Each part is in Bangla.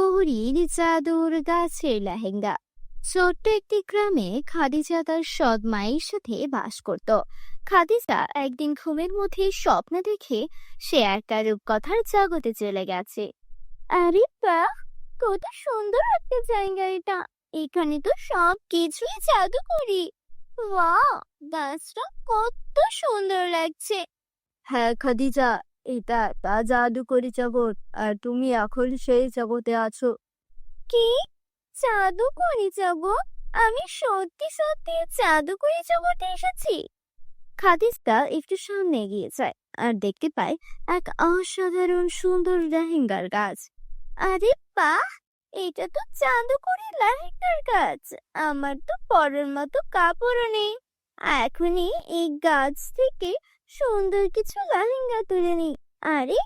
পরীর জাদুর গাছের লেহেঙ্গা। ছোট্ট একটি গ্রামে খাদিজা তার সৎ মায়ের সাথে বাস করত। খাদিজা একদিন ঘুমের মধ্যে স্বপ্ন দেখে সে একটা রূপকথার জগতে চলে গেছে। আরে বাহ কত সুন্দর একটা জায়গা এটা। এখানে তো সব কিছুই জাদু করি গাছটা কত সুন্দর লাগছে। হ্যাঁ খাদিজা এটা তা জাদুকরি জগৎ, আর তুমি এখন সেই জগতে আছো। কি? জাদুকরি জগৎ? আমি সত্যি সত্যি জাদুকরি জগতে এসেছি। খাদিজা একটু সামনে এগিয়ে যায় আর দেখতে পায় এক অসাধারণ সুন্দর লেহেঙ্গার গাছ। আরে বাহ! এটা তো জাদুকরি লেহেঙ্গার গাছ। আমার তো পরের মতো কাপড়ও নেই। এখনই এই গাছ থেকে সুন্দর কিছু লেহেঙ্গা তুলে নি আরে,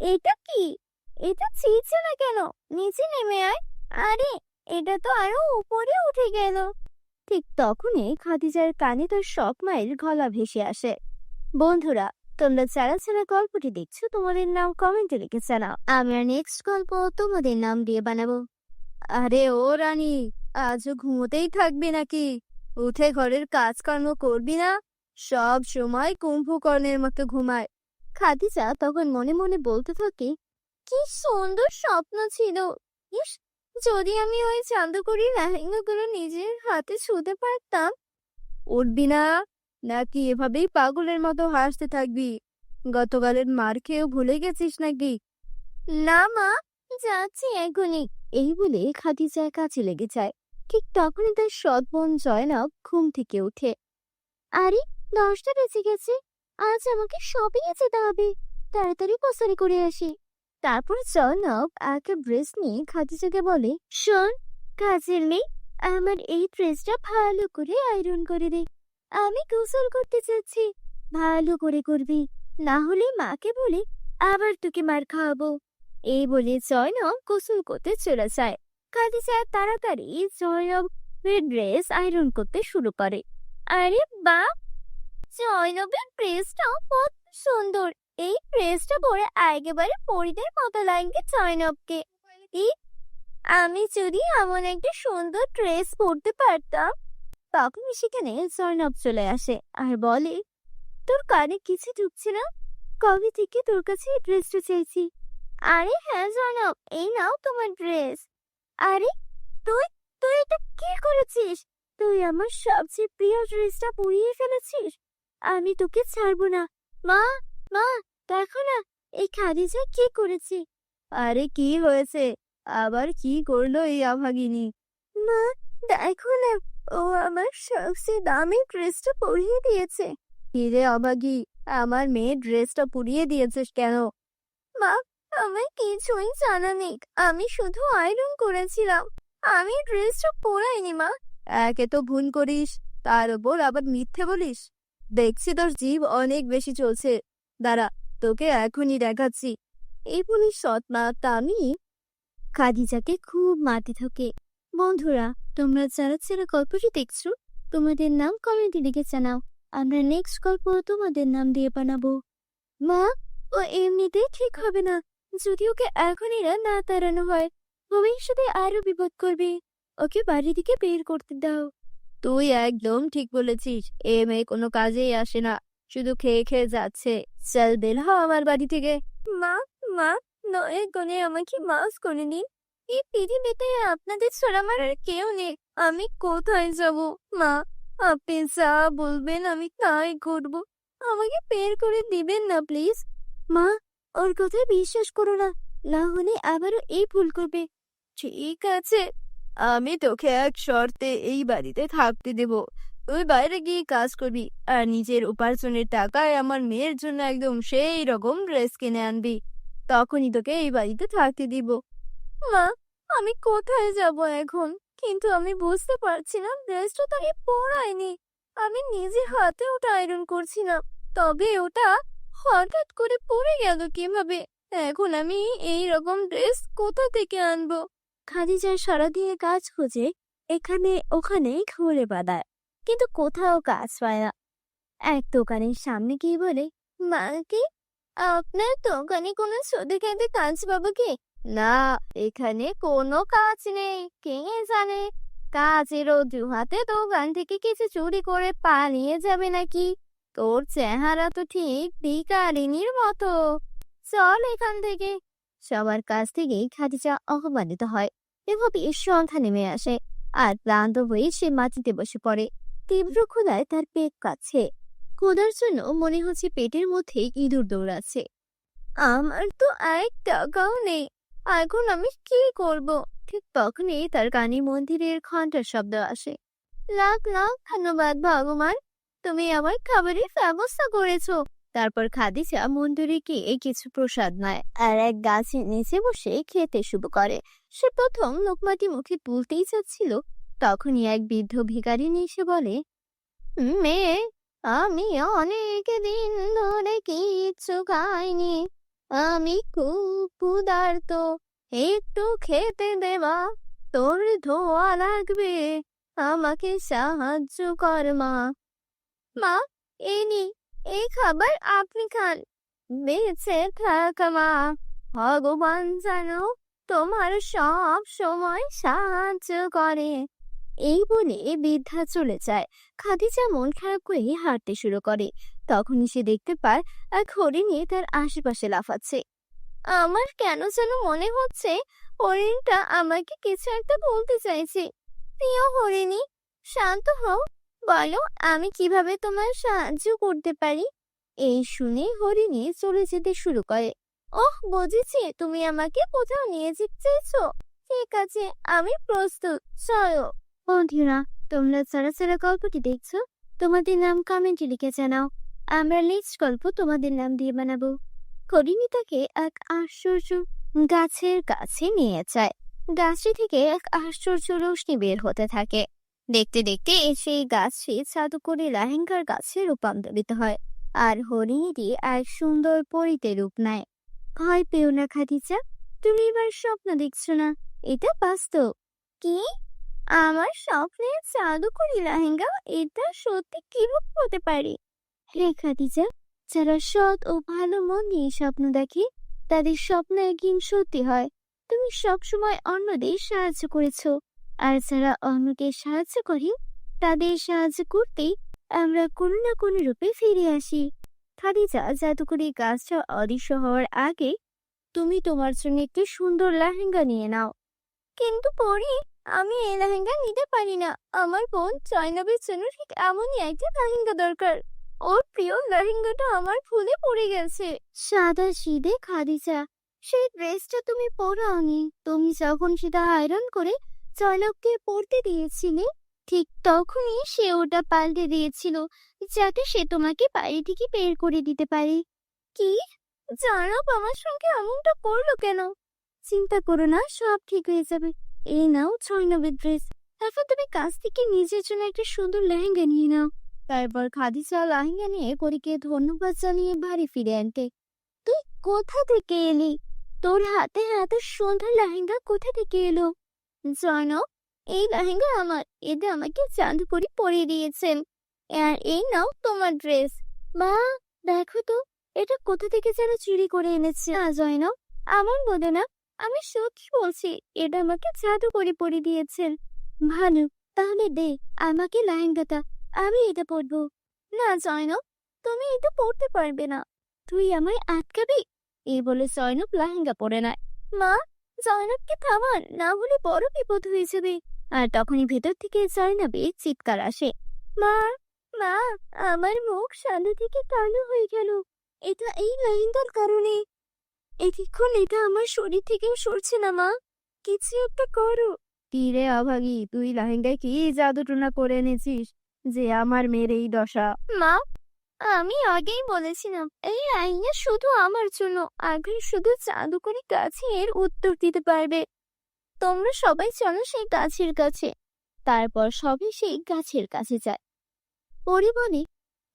এটা কি? এটা ছিঁড়ছে না কেন? নিচে নেমে আয়। আরে, এটা তো আরও উপরে উঠে গেল। ঠিক তখনই খাদিজার কানে তার শখ মাইল গলা ভেসে আসে। বন্ধুরা, তোমরা যারা যারা গল্পটি দেখছ, তোমাদের নাম কমেন্টে লিখে জানাও। আমরা নেক্সট গল্প তোমাদের নাম দিয়ে বানাবো। আরে ও রানী, আজও ঘুমোতেই থাকবি নাকি? উঠে ঘরের কাজকর্ম করবি না? সব সময় কুম্ভকর্ণের মতো ঘুমায়। খাদিজা তখন মনে মনে বলতে থাকে, কি সুন্দর স্বপ্ন ছিল। ইস, যদি আমি ওই চাঁদুকরি লেহেঙ্গাগুলো নিজের হাতে ছুঁতে পারতাম, উঠবি না? নাকি এভাবেই পাগলের মতো হাসতে থাকবি? গতকালের মার খেয়েও ভুলে গেছিস নাকি? না মা, যাচ্ছি এখনই। এই বলে খাদিজা কাছে লেগে যায়। ঠিক তখনই তার সৎ বোন জয়নব ঘুম থেকে উঠে। আরে দশটা বেজে গেছে। আজ আমাকে শপিংয়ে যেতে হবে। তাড়াতাড়ি কসারি করে আসি। তারপর জয়নব একটা ড্রেস নিয়ে খাদিজাকে বলে, শোন, কাজের মেয়ে, আমার এই ড্রেসটা ভালো করে আয়রন করে দে। আমি গোসল করতে চাচ্ছি ভালো করে করবি। না হলে মাকে বলে আবার তোকে মার খাওয়াবো। এই বলে জয়নব গোসল করতে চলে যায়। খাদিজা তাড়াতাড়ি জয়নবের ড্রেস আয়রন করতে শুরু করে। আরে বা জয়নবের ড্রেসটাও কত সুন্দর। এই ড্রেসটা পরে একেবারে পরিদের মতো লাগবে জয়নবকে। ই আমি যদি এমন একটা সুন্দর ড্রেস পরতে পারতাম। তখন সেখানে জয়নব চলে আসে আর বলে, তোর কানে কিছু ঢুকছে না? কবে থেকে তোর কাছে ড্রেসটা চাইছি? আরে হ্যাঁ জয়নব, এই নাও তোমার ড্রেস। আরে, তুই তুই এটা কি করেছিস? তুই আমার সবচেয়ে প্রিয় ড্রেসটা পরিয়ে ফেলেছিস? আমি তোকে ছাড়বো না। মা মা, দেখো না, এই খাদিজা কি করেছে? আরে কি হয়েছে? আবার কি করল এই আভাগিনী মা, দেখো না, ও আমার সবচেয়ে দামি ড্রেসটা পরিয়ে দিয়েছে। কিরে অভাগী আমার মেয়ে ড্রেসটা পুড়িয়ে দিয়েছিস কেন? মা, আমার কিছুই জানা নেই, আমি শুধু আয়রন করেছিলাম। আমি ড্রেসটা পরাইনি মা। একে তো ভুল করিস, তার উপর আবার মিথ্যে বলিস। দেখছি তোর জীব অনেক বেশি চলছে। দাঁড়া, তোকে এখনই দেখাচ্ছি। এই বলে সৎ মা তামি খাদিজাকে খুব মাটি থাকে। বন্ধুরা, তোমরা যারা যারা গল্পটি দেখছ, তোমাদের নাম কমেন্টে লিখে জানাও। আমরা নেক্সট গল্প তোমাদের নাম দিয়ে বানাবো। মা, ও এমনিতেই ঠিক হবে না। যদি ওকে এখনই না তাড়ানো হয়, ভবিষ্যতে আরও বিপদ করবে। ওকে বাড়ি থেকে বের করতে দাও। তুই একদম ঠিক বলেছিস, এ মেয়ে কোনো কাজেই আসে না, শুধু খেয়ে খেয়ে যাচ্ছে। চল বের হ আমার বাড়ি থেকে। মা মা, নয় গনে আমাকে মাফ করে দিন। এই পৃথিবীতে আপনাদের ছাড়া আমার আর কেউ নেই। আমি কোথায় যাব? মা, আপনি যা বলবেন আমি তাই করব। আমাকে বের করে দিবেন না, প্লিজ। মা, ওর কথায় বিশ্বাস করো না। না হলে আবারও এই ভুল করবে। ঠিক আছে। আমি তোকে এক শর্তে এই বাড়িতে থাকতে দেব। তুই বাইরে গিয়ে কাজ করবি আর নিজের উপার্জনের টাকায় আমার মেয়ের জন্য একদম সেই রকম ড্রেস কিনে আনবি। তখনই তোকে এই বাড়িতে থাকতে দিব। মা, আমি কোথায় যাব এখন? কিন্তু আমি বুঝতে পারছি না, ড্রেসটা তো আমি পরাইনি। আমি নিজে হাতে ওটা আয়রন করছিলাম, তবে ওটা হঠাৎ করে পড়ে গেল কীভাবে? এখন আমি এই রকম ড্রেস কোথা থেকে আনব? খাদিজা সারা দিয়ে কাজ খুঁজে এখানে ওখানে ঘুরে বেড়ায়। কিন্তু কোথাও কাজ পায় না। এক দোকানের সামনে গিয়ে বলে, মা কি, আপনার দোকানে কোনো ছোট খাতে কাজ পাবো কি না, এখানে কোনো কাজ নেই, কে জানে? কাজের অজুহাতে দোকান থেকে কিছু চুরি করে পালিয়ে যাবে নাকি? তোর চেহারা তো ঠিক ভিকারিনীর মতো। চল এখান থেকে। সবার কাছ থেকেই খাদিজা অপমানিত হয়। এভাবে সন্ধ্যা নেমে আসে আর ক্লান্ত হয়ে সে মাটিতে বসে পড়ে। তীব্র ক্ষুধায় তার পেট কাছে ক্ষুধার জন্য মনে হচ্ছে পেটের মধ্যে ইঁদুর দৌড়াচ্ছে আমার তো এক টাকাও নেই। এখন আমি কি করব? ঠিক তখনই তার কানে মন্দিরের ঘণ্টার শব্দ আসে। লাখ লাখ ধন্যবাদ, ভগবান। তুমি আমার খাবারের ব্যবস্থা করেছ। তারপর খাদিজা মন্দিরে গিয়ে কিছু প্রসাদ নেয় আর এক গাছের নিচে বসে খেতে শুরু করে। সে প্রথম লোকমাটি মুখে তুলতেই চাচ্ছিল তখনই এক বৃদ্ধ ভিখারিনী এসে বলে "হুম, মেয়ে আমি অনেক দিন ধরে কিচ্ছু খাইনি আমি খুব ক্ষুধার্ত একটু খেতে দেবা তোর ধোয়া লাগবে আমাকে সাহায্য কর মা। মা এই নি এই খাবার আপনি খান। বেঁচে থাক মা ভগবান জানো তোমার সব সময় সাহায্য করে। এই বলে বৃদ্ধা চলে যায়। খাদিজা মন খারাপ করে হাঁটতে শুরু করে। তখনই সে দেখতে পায় এক হরিণী তার আশেপাশে লাফাচ্ছে। আমার কেন যেন মনে হচ্ছে হরিণটা আমাকে কিছু একটা বলতে চাইছে। প্রিয় হরিণী, শান্ত হও। বলো, আমি কীভাবে তোমার সাহায্য করতে পারি? এই শুনে হরিণী চলে যেতে শুরু করে। ওহ, বুঝেছি, তুমি আমাকে কোথাও নিয়ে যেতে চাইছো। ঠিক আছে, আমি প্রস্তুত, চলো। বন্ধুরা, তোমরা যারা যারা গল্পটি দেখছ? তোমাদের নাম কমেন্টে লিখে জানাও। আমরা নেক্সট গল্প তোমাদের নাম দিয়ে বানাবো। করিনি তাকে এক আশ্চর্য গাছের কাছে নিয়ে যায়। গাছটি থেকে এক আশ্চর্য রোশনি বের হতে থাকে। দেখতে দেখতে সেই গাছটি জাদুকরি লেহেঙ্গার গাছে রূপান্তরিত হয়। আর হরিণীটি এক সুন্দর পরিতে রূপ নেয়। ভয় পেও না, খাদিজা, তুমি এবার স্বপ্ন দেখছ না? এটা বাস্তব। কি? আমার স্বপ্নের জাদুকরি লেহেঙ্গা এটা সত্যি কিরূপ হতে পারে? হে খাদিজা, যারা সৎ ও ভালো মন নিয়ে স্বপ্ন দেখে, তাদের স্বপ্ন একদিন সত্যি হয়। তুমি সবসময় অন্যদের সাহায্য করেছ। আর যারা অন্যকে সাহায্য করে, তাদের সাহায্য করতেই আমরা কোনো না কোনো রূপে ফিরে আসি। খাদিজা, জাদুকরি গাছটা অদৃশ্য হওয়ার আগে তুমি তোমার জন্য একটি সুন্দর লেহেঙ্গা নিয়ে নাও। কিন্তু পরে আমি এই লেহেঙ্গা নিতে পারি না। আমার বোন জয়নবের জন্য ঠিক এমনই একটা লেহেঙ্গা দরকার। ওর প্রিয় লেহেঙ্গাটা আমার ফুলে পড়ে গেছে। সাদা সিদে খাদিজা, সেই ড্রেসটা তুমি পরাওনি তুমি যখন সেটা আয়রন করে জয়নবকে পরতে দিয়েছিলে? ঠিক তখনই সে ওটা পাল্টে দিয়েছিল, যাতে সে তোমাকে বাড়ি থেকে বের করে দিতে পারে। কি? জয়নব আমার সঙ্গে এমনটা করল কেন? চিন্তা করো না, সব ঠিক হয়ে যাবে। এই নাও জয়নবের ড্রেস। তারপর তুমি কাছ থেকে নিজের জন্য একটা সুন্দর লেহেঙ্গা নিয়ে নাও। তারপর খাদিজা লেহেঙ্গা নিয়ে করিকে ধন্যবাদ জানিয়ে বাড়ি ফিরে আনতে। তুই কোথা থেকে এলি? তোর হাতে এত সুন্দর লেহেঙ্গা কোথা থেকে এলো? জয়নব এই লেহেঙ্গা আমার এটা আমাকে চাঁদপুরি পরিয়ে দিয়েছেন। আর এই নাও তোমার ড্রেস মা, দেখো তো, এটা কোথা থেকে যেন চুরি করে এনেছে। না জয়নব আমার বোধে না, আমি সত্যি বলছি, এটা আমাকে জাদু করে পরে দিয়েছেন। ভানু, তাহলে দে, আমাকে লেহেঙ্গাটা, আমি এটা পরবো। না জয়নব তুমি এটা পরতে পারবে না। তুই আমায় আটকাবি? এই বলে জয়নব লেহেঙ্গা পরে নেয়। মা জয়নবকে থামান না হলে বড় বিপদ হয়ে যাবে। আর তখনই ভেতর থেকে জয়নবের চিৎকার আসে। মা মা, আমার মুখ সাদা থেকে কালো হয়ে গেল। এটা এই লেহেঙ্গার কারণে। এতক্ষণ এটা আমার শরীর থেকেও সরছে না, মা। কিছু একটা করো। কি রে অভাগী, তুই লেহেঙ্গায় কি জাদু টুনা করে এনেছিস যে আমার মেয়ের এই দশা? মা আমি আগেই বলেছিলাম, এই আইনা শুধু আমার জন্য, আগে শুধু জাদুকরি গাছে এর উত্তর দিতে পারবে। তোমরা সবাই চলো সেই গাছের কাছে। তারপর সবাই সেই গাছের কাছে যায়। পরে বলে,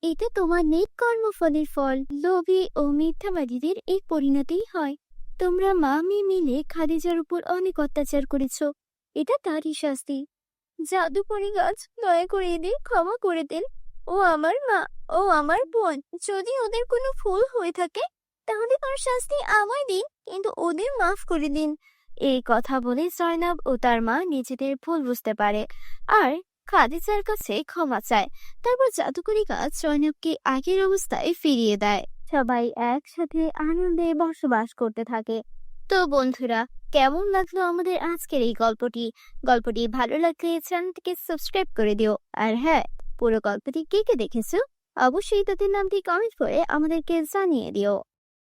এটা তোমার নেক কর্মফলের ফল। লোভী ও মিথ্যাবাদীদের এই পরিণতিই হয়। তোমরা মা মেয়ে মিলে খাদিজার উপর অনেক অত্যাচার করেছ। এটা তারই শাস্তি। জাদুকরি গাছ দয়া করে এদের ক্ষমা করে দেন। ও আমার মা, ও আমার বোন, যদি ওদের কোনো ভুল হয়ে থাকে, তাহলে তার শাস্তি আমায় দিন, কিন্তু ওদের মাফ করে দিন। এই কথা বলে জয়নব ও তার মা নিজেদের ভুল বুঝতে পারে। আর খাদিজার কাছে ক্ষমা চায়। তারপর জাদুকরি গাছ জয়নবকে আগের অবস্থায় ফিরিয়ে দেয়। সবাই একসাথে আনন্দে বসবাস করতে থাকে। তো বন্ধুরা, কেমন লাগল আমাদের আজকের এই গল্পটি? গল্পটি ভালো লাগলে চ্যানেলটিকে সাবস্ক্রাইব করে দিও। আর হ্যাঁ পুরো গল্পটি কে কে দেখেছ? অবশ্যই তাদের নামটি কমেন্ট করে আমাদেরকে জানিয়ে দিও।